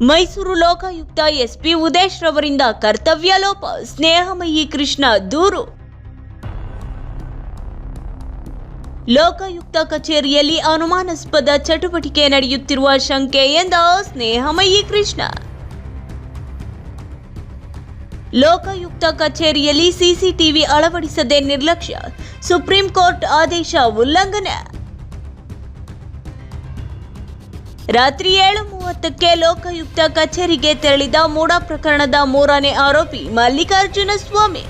Mysuru Lokayukta SP Udesh ರವರಿಂದ ಕರ್ತವ್ಯ ಲೋಪ, ಸ್ನೇಹಮಯಿ ಕೃಷ್ಣ ದೂರು. ಲೋಕಾಯುಕ್ತ ಕಚೇರಿಯಲ್ಲಿ ಅನುಮಾನಾಸ್ಪದ ಚಟುವಟಿಕೆ ನಡೆಯುತ್ತಿರುವ ಶಂಕೆ ಎಂದ ಸ್ನೇಹಮಯಿ ಕೃಷ್ಣ. ಲೋಕಾಯುಕ್ತ ಕಚೇರಿಯಲ್ಲಿ ಸಿಸಿಟಿವಿ ಅಳವಡಿಸದೆ ನಿರ್ಲಕ್ಷ್ಯ, ಸುಪ್ರೀಂ ಕೋರ್ಟ್ ಆದೇಶ ಉಲ್ಲಂಘನೆ. ರಾತ್ರಿ ಏಳು ಮೂವತ್ತಕ್ಕೆ ಲೋಕಾಯುಕ್ತ ಕಚೇರಿಗೆ ತೆರಳಿದ ಮೂಡ ಪ್ರಕರಣದ ಮೂರನೇ ಆರೋಪಿ ಮಲ್ಲಿಕಾರ್ಜುನ ಸ್ವಾಮಿ.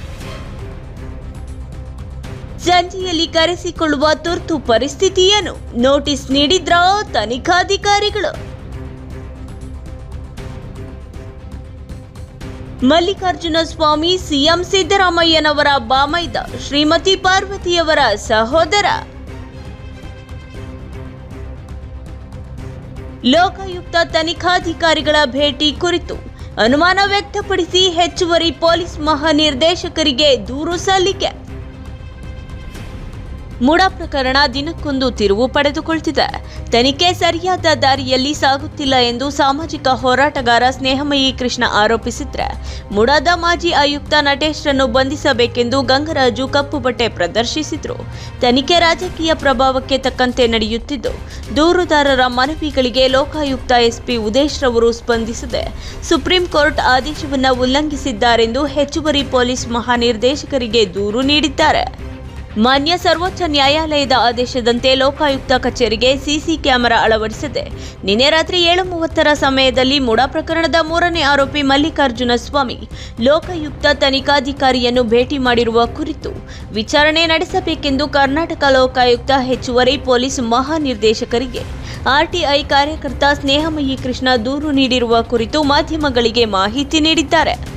ಸಂಜೆಯಲ್ಲಿ ಕರೆಸಿಕೊಳ್ಳುವ ತುರ್ತು ಪರಿಸ್ಥಿತಿಯನ್ನು ನೋಟಿಸ್ ನೀಡಿದ್ರ ತನಿಖಾಧಿಕಾರಿಗಳು. ಮಲ್ಲಿಕಾರ್ಜುನ ಸ್ವಾಮಿ ಸಿಎಂ ಸಿದ್ದರಾಮಯ್ಯನವರ ಬಾಮೈದ ಶ್ರೀಮತಿ ಪಾರ್ವತಿಯವರ ಸಹೋದರ. ಲೋಕಾಯುಕ್ತ ತನಿಖಾಧಿಕಾರಿಗಳ ಭೇಟಿ ಕುರಿತು ಅನುಮಾನ ವ್ಯಕ್ತಪಡಿಸಿ ಹೆಚ್ಚುವರಿ ಪೊಲೀಸ್ ಮಹಾನಿರ್ದೇಶಕರಿಗೆ ದೂರು ಸಲ್ಲಿಕೆ. ಮುಡ ಪ್ರಕರಣ ದಿನಕ್ಕೊಂದು ತಿರುವು ಪಡೆದುಕೊಳ್ತಿದೆ. ತನಿಖೆ ಸರಿಯಾದ ದಾರಿಯಲ್ಲಿ ಸಾಗುತ್ತಿಲ್ಲ ಎಂದು ಸಾಮಾಜಿಕ ಹೋರಾಟಗಾರ ಸ್ನೇಹಮಯಿ ಕೃಷ್ಣ ಆರೋಪಿಸಿದ್ರೆ, ಮುಡಾದ ಮಾಜಿ ಆಯುಕ್ತ ನಟೇಶ್ರನ್ನು ಬಂಧಿಸಬೇಕೆಂದು ಗಂಗರಾಜು ಕಪ್ಪು ಬಟ್ಟೆ ಪ್ರದರ್ಶಿಸಿದ್ರು. ತನಿಖೆ ರಾಜಕೀಯ ಪ್ರಭಾವಕ್ಕೆ ತಕ್ಕಂತೆ ನಡೆಯುತ್ತಿದ್ದು, ದೂರುದಾರರ ಮನವಿಗಳಿಗೆ ಲೋಕಾಯುಕ್ತ ಎಸ್ಪಿ ಉದೇಶ್ ರವರು ಸ್ಪಂದಿಸದೆ. ಸುಪ್ರೀಂ ಕೋರ್ಟ್ ಆದೇಶವನ್ನು ಉಲ್ಲಂಘಿಸಿದ್ದಾರೆಂದು ಹೆಚ್ಚುವರಿ ಪೊಲೀಸ್ ಮಹಾನಿರ್ದೇಶಕರಿಗೆ ದೂರು ನೀಡಿದ್ದಾರೆ. ಮಾನ್ಯ ಸರ್ವೋಚ್ಚ ನ್ಯಾಯಾಲಯದ ಆದೇಶದಂತೆ ಲೋಕಾಯುಕ್ತ ಕಚೇರಿಗೆ ಸಿಸಿ ಕ್ಯಾಮೆರಾ ಅಳವಡಿಸಿದೆ. ನಿನ್ನೆ ರಾತ್ರಿ ಏಳು ಮೂವತ್ತರ ಸಮಯದಲ್ಲಿ ಮುಡಾ ಪ್ರಕರಣದ ಮೂರನೇ ಆರೋಪಿ ಮಲ್ಲಿಕಾರ್ಜುನ ಸ್ವಾಮಿ ಲೋಕಾಯುಕ್ತ ತನಿಖಾಧಿಕಾರಿಯನ್ನು ಭೇಟಿ ಮಾಡಿರುವ ಕುರಿತು ವಿಚಾರಣೆ ನಡೆಸಬೇಕೆಂದು ಕರ್ನಾಟಕ ಲೋಕಾಯುಕ್ತ ಹೆಚ್ಚುವರಿ ಪೊಲೀಸ್ ಮಹಾನಿರ್ದೇಶಕರಿಗೆ ಆರ್ಟಿಐ ಕಾರ್ಯಕರ್ತ ಸ್ನೇಹಮಯಿ ಕೃಷ್ಣ ದೂರು ನೀಡಿರುವ ಕುರಿತು ಮಾಧ್ಯಮಗಳಿಗೆ ಮಾಹಿತಿ ನೀಡಿದ್ದಾರೆ.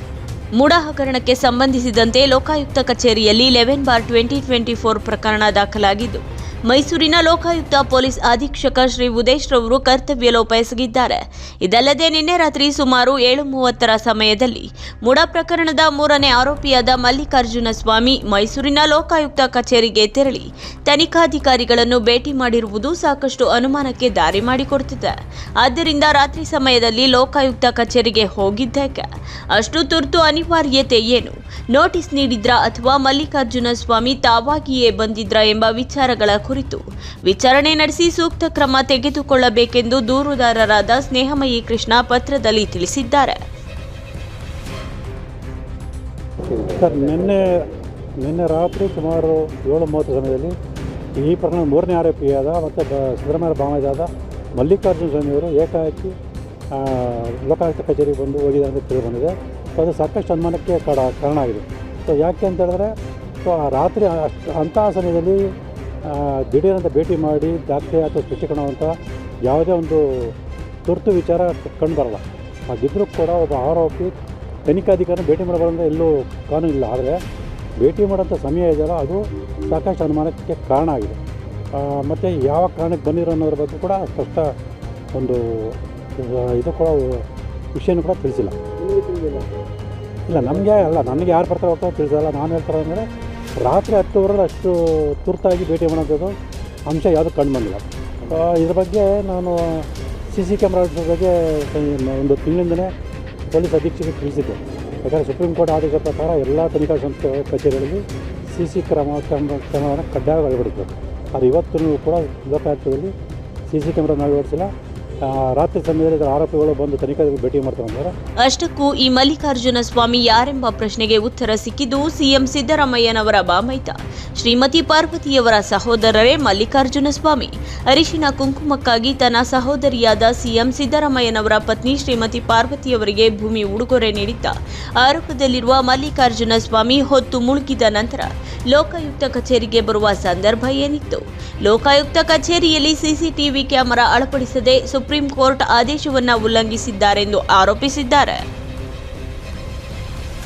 ಮುಡ ಹಗರಣಕ್ಕೆ ಸಂಬಂಧಿಸಿದಂತೆ ಲೋಕಾಯುಕ್ತ ಕಚೇರಿಯಲ್ಲಿ eleven bar twenty twenty four ಪ್ರಕರಣ ದಾಖಲಾಗಿದ್ದು ಮೈಸೂರಿನ ಲೋಕಾಯುಕ್ತ ಪೊಲೀಸ್ ಅಧೀಕ್ಷಕ ಶ್ರೀ ಉದೇಶ್ ರವರು ಕರ್ತವ್ಯ ಲೋಪ ಎಸಗಿದ್ದಾರೆ ಇದಲ್ಲದೆ ನಿನ್ನೆ ರಾತ್ರಿ ಸುಮಾರು ಏಳು ಮೂವತ್ತರ ಸಮಯದಲ್ಲಿ ಮುಡ ಪ್ರಕರಣದ ಮೂರನೇ ಆರೋಪಿಯಾದ ಮಲ್ಲಿಕಾರ್ಜುನ ಸ್ವಾಮಿ ಮೈಸೂರಿನ ಲೋಕಾಯುಕ್ತ ಕಚೇರಿಗೆ ತೆರಳಿ ತನಿಖಾಧಿಕಾರಿಗಳನ್ನು ಭೇಟಿ ಮಾಡಿರುವುದು ಸಾಕಷ್ಟು ಅನುಮಾನಕ್ಕೆ ದಾರಿ ಮಾಡಿಕೊಡುತ್ತಿದೆ ಆದ್ದರಿಂದ ರಾತ್ರಿ ಸಮಯದಲ್ಲಿ ಲೋಕಾಯುಕ್ತ ಕಚೇರಿಗೆ ಹೋಗಿದ್ದಕ್ಕೆ ಅಷ್ಟು ತುರ್ತು ಅನಿವಾರ್ಯತೆ ಏನು? ನೋಟಿಸ್ ನೀಡಿದ್ರಾ ಅಥವಾ ಮಲ್ಲಿಕಾರ್ಜುನ ಸ್ವಾಮಿ ತಾವಾಗಿಯೇ ಬಂದಿದ್ರಾ ಎಂಬ ವಿಚಾರಗಳ ಕುರಿತು ವಿಚಾರಣೆ ನಡೆಸಿ ಸೂಕ್ತ ಕ್ರಮ ತೆಗೆದುಕೊಳ್ಳಬೇಕೆಂದು ದೂರುದಾರರಾದ ಸ್ನೇಹಮಯಿ ಕೃಷ್ಣ ಪತ್ರದಲ್ಲಿ ತಿಳಿಸಿದ್ದಾರೆ. ಸರ್, ನಿನ್ನೆ ನಿನ್ನೆ ರಾತ್ರಿ ಸುಮಾರು ಏಳು ಮೂವತ್ತು ಸಮಯದಲ್ಲಿ ಈ ಪ್ರಕರಣ ಮೂರನೇ ಆರೋಪಿಯಾದ ಮತ್ತು ಸಿದ್ದರಾಮಯ್ಯ ಭಾಮೈದಾದ ಮಲ್ಲಿಕಾರ್ಜುನ ಸ್ವಾಮಿಯವರು ಏಕಾಏಕಿ ಲೋಕಾಯುಕ್ತ ಕಚೇರಿಗೆ ಬಂದು ಹೋಗಿದ್ದಾರೆ ಅಂತ ತಿಳಿದು ಬಂದಿದೆ. ಸೊ ಅದು ಸಾಕಷ್ಟು ಅನುಮಾನಕ್ಕೆ ಕಾರಣ ಆಗಿದೆ. ಸೊ ಯಾಕೆ ಅಂತ ಹೇಳಿದ್ರೆ ಸೊ ರಾತ್ರಿ ಅಷ್ಟು, ಅಂತಹ ಸಮಯದಲ್ಲಿ ದಿಢೀರಂತ ಭೇಟಿ ಮಾಡಿ ದಾಖಲೆ ಅಥವಾ ಸ್ಪಷ್ಟೀಕರಣವಂತ ಯಾವುದೇ ಒಂದು ತುರ್ತು ವಿಚಾರ ಕಂಡು ಬರಲ್ಲ. ಹಾಗಿದ್ದರೂ ಕೂಡ ಒಬ್ಬ ಆರೋಪಿ ತನಿಖಾಧಿಕಾರಿ ಭೇಟಿ ಮಾಡಬಾರ್ದು ಎಲ್ಲೂ ಕಾನೂನು ಇಲ್ಲ. ಆದರೆ ಭೇಟಿ ಮಾಡೋಂಥ ಸಮಯ ಇದೆಯಲ್ಲ, ಅದು ಸಾಕಷ್ಟು ಅನುಮಾನಕ್ಕೆ ಕಾರಣ ಆಗಿದೆ. ಮತ್ತು ಯಾವ ಕಾರಣಕ್ಕೆ ಬಂದಿರೋ ಅನ್ನೋದ್ರ ಬಗ್ಗೆ ಕೂಡ ಸ್ಪಷ್ಟ ಒಂದು ಇದು ಕೂಡ ವಿಷಯನೂ ಕೂಡ ತಿಳಿಸಿಲ್ಲ. ಇಲ್ಲ, ನಮಗೆ ಅಲ್ಲ, ನನಗೆ ಯಾರು ಬರ್ತಾರೆ ಹೋಗ್ತಾರೆ ತಿಳಿಸಲ್ಲ. ನಾನು ಹೇಳ್ತಾರೆ ಅಂದರೆ ರಾತ್ರಿ ಹತ್ತುವರೆಗೆ ಅಷ್ಟು ತುರ್ತಾಗಿ ಭೇಟಿ ಮಾಡೋಂಥದ್ದು ಅಂಶ ಯಾವುದು ಕಂಡು ಬಂದಿಲ್ಲ. ಇದ್ರ ಬಗ್ಗೆ ನಾನು ಸಿ ಸಿ ಕ್ಯಾಮ್ರಾ ಬಗ್ಗೆ ಒಂದು ತಿಂಗಳಿಂದನೇ ಪೊಲೀಸ್ ಅಧೀಕ್ಷಕರಿಗೆ ತಿಳಿಸಿದ್ದೆ. ಯಾಕಂದರೆ ಸುಪ್ರೀಂ ಕೋರ್ಟ್ ಆದೇಶ ಪ್ರಕಾರ ಎಲ್ಲ ತನಿಖಾ ಸಂಸ್ಥೆ ಕಚೇರಿಗಳಲ್ಲಿ ಸಿ ಸಿ ಕ್ರಮ ಕ್ಯಾಮ್ರಾ ಕ್ರಮವನ್ನು ಕಡ್ಡಾಯವಾಗಿ ಅಳವಡಿಸಬೇಕು. ಇವತ್ತು ಕೂಡ ಲೋಕಾಯುಕ್ತದಲ್ಲಿ ಸಿ ಸಿ ಕ್ಯಾಮ್ರಾನ ಅಳವಡಿಸಿಲ್ಲ. ರಾತ್ರಿ ಸಮಯದಲ್ಲಿ ಇದರ ಆರೋಪಿಗಳು ಬಂದು ತನಿಖೆ ಭೇಟಿ ಮಾಡ್ತಾರೆ ಅಷ್ಟಕ್ಕೂ ಈ ಮಲ್ಲಿಕಾರ್ಜುನ ಸ್ವಾಮಿ ಯಾರೆಂಬ ಪ್ರಶ್ನೆಗೆ ಉತ್ತರ ಸಿಕ್ಕಿದ್ದು ಸಿಎಂ ಸಿದ್ದರಾಮಯ್ಯನವರ ಬಾಮೈತ ಶ್ರೀಮತಿ ಪಾರ್ವತಿಯವರ ಸಹೋದರರೇ ಮಲ್ಲಿಕಾರ್ಜುನ ಸ್ವಾಮಿ. ಅರಿಶಿನ ಕುಂಕುಮಕ್ಕಾಗಿ ತನ್ನ ಸಹೋದರಿಯಾದ ಸಿಎಂ ಸಿದ್ದರಾಮಯ್ಯನವರ ಪತ್ನಿ ಶ್ರೀಮತಿ ಪಾರ್ವತಿಯವರಿಗೆ ಭೂಮಿ ಉಡುಗೊರೆ ನೀಡಿದ್ದ. ಆರೋಪದಲ್ಲಿರುವ ಮಲ್ಲಿಕಾರ್ಜುನ ಸ್ವಾಮಿ ಹೊತ್ತು ಮುಳುಗಿದ ನಂತರ ಲೋಕಾಯುಕ್ತ ಕಚೇರಿಗೆ ಬರುವ ಸಂದರ್ಭ ಏನಿತ್ತು? ಲೋಕಾಯುಕ್ತ ಕಚೇರಿಯಲ್ಲಿ ಸಿಸಿಟಿವಿ ಕ್ಯಾಮೆರಾ ಅಳವಡಿಸದೆ ಸುಪ್ರೀಂ ಕೋರ್ಟ್ ಆದೇಶವನ್ನು ಉಲ್ಲಂಘಿಸಿದ್ದಾರೆಂದು ಆರೋಪಿಸಿದ್ದಾರೆ.